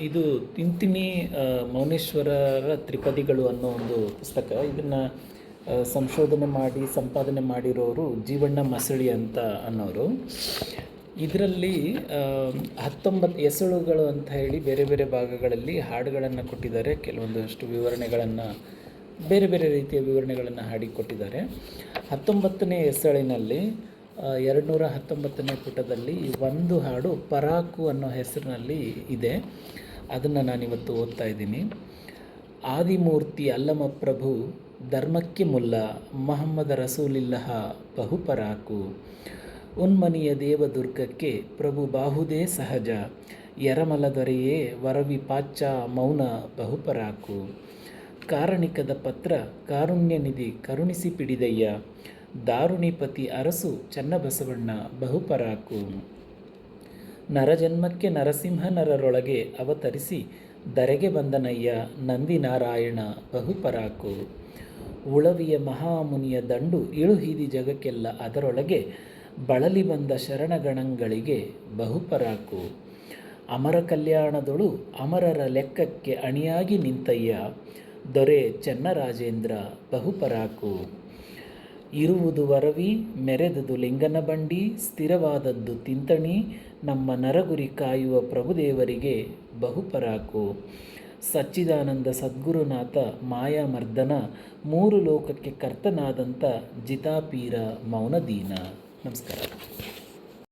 ಇದು ತಿಂತಿನಿ ಮೌನೇಶ್ವರರ ತ್ರಿಪದಿಗಳು ಅನ್ನೋ ಒಂದು ಪುಸ್ತಕ. ಇದನ್ನು ಸಂಶೋಧನೆ ಮಾಡಿ, ಸಂಪಾದನೆ ಮಾಡಿರೋರು ಜೀವಣ್ಣ ಮಸಳಿ ಅಂತ ಅನ್ನೋರು. ಇದರಲ್ಲಿ ಹತ್ತೊಂಬತ್ತು ಎಸಳುಗಳು ಅಂತ ಹೇಳಿ ಬೇರೆ ಬೇರೆ ಭಾಗಗಳಲ್ಲಿ ಹಾಡುಗಳನ್ನು ಕೊಟ್ಟಿದ್ದಾರೆ. ಕೆಲವೊಂದಷ್ಟು ವಿವರಣೆಗಳನ್ನು, ಬೇರೆ ಬೇರೆ ರೀತಿಯ ವಿವರಣೆಗಳನ್ನು ಹಾಡಿ ಕೊಟ್ಟಿದ್ದಾರೆ. ಹತ್ತೊಂಬತ್ತನೇ ಎಸಳಿನಲ್ಲಿ ಎರಡು ನೂರ ಹತ್ತೊಂಬತ್ತನೇ ಪುಟದಲ್ಲಿ ಒಂದು ಹಾಡು ಪರಾಕು ಅನ್ನೋ ಹೆಸರಿನಲ್ಲಿ ಇದೆ. ಅದನ್ನು ನಾನಿವತ್ತು ಓದ್ತಾ ಇದ್ದೀನಿ. ಆದಿಮೂರ್ತಿ ಅಲ್ಲಮ ಪ್ರಭು ಧರ್ಮಕ್ಕೆ ಮುಲ್ಲ, ಮಹಮ್ಮದ ರಸೂಲಿಲ್ಲಹ ಬಹುಪರಾಕು ಉನ್ಮನಿಯ ದೇವದುರ್ಗಕ್ಕೆ ಪ್ರಭು ಬಾಹುದೇ ಸಹಜ ಯರಮಲ ದೊರೆಯೇ ವರವಿ ಪಾಚ ಮೌನ ಬಹುಪರಾಕು ಕಾರಣಿಕದ ಪತ್ರ ಕಾರುಣ್ಯ ನಿಧಿ ಕರುಣಿಸಿ ಪಿಡಿದಯ್ಯ ದಾರುಣಿಪತಿ ಅರಸು ಚನ್ನಬಸವಣ್ಣ ಬಹುಪರಾಕು ನರಜನ್ಮಕ್ಕೆ ನರಸಿಂಹನರರೊಳಗೆ ಅವತರಿಸಿ ಧರೆಗೆ ಬಂದನಯ್ಯ ನಂದಿನಾರಾಯಣ ಬಹುಪರಾಕು ಉಳವಿಯ ಮಹಾಮುನಿಯ ದಂಡು ಇಳುಹಿದಿ ಜಗಕ್ಕೆಲ್ಲ ಅದರೊಳಗೆ ಬಳಲಿ ಬಂದ ಶರಣಗಣಗಳಿಗೆ ಬಹುಪರಾಕು ಅಮರ ಕಲ್ಯಾಣದೊಳು ಅಮರರ ಲೆಕ್ಕಕ್ಕೆ ಅಣಿಯಾಗಿ ನಿಂತಯ್ಯ, ದೊರೆ ಚೆನ್ನರಾಜೇಂದ್ರ ಬಹುಪರಾಕು ಇರುವುದು ವರವಿ, ಮೆರೆದದು ಲಿಂಗನ ಬಂಡಿ, ಸ್ಥಿರವಾದದ್ದು ತಿಂತಣಿ, ನಮ್ಮ ನರಗುರಿ ಕಾಯುವ ಪ್ರಭುದೇವರಿಗೆ ಬಹುಪರಾಕು. ಸಚ್ಚಿದಾನಂದ ಸದ್ಗುರುನಾಥ, ಮಾಯಾಮರ್ದನ, ಮೂರು ಲೋಕಕ್ಕೆ ಕರ್ತನಾದಂಥ ಜಿತಾಪೀರ ಮೌನದೀನ. ನಮಸ್ಕಾರ.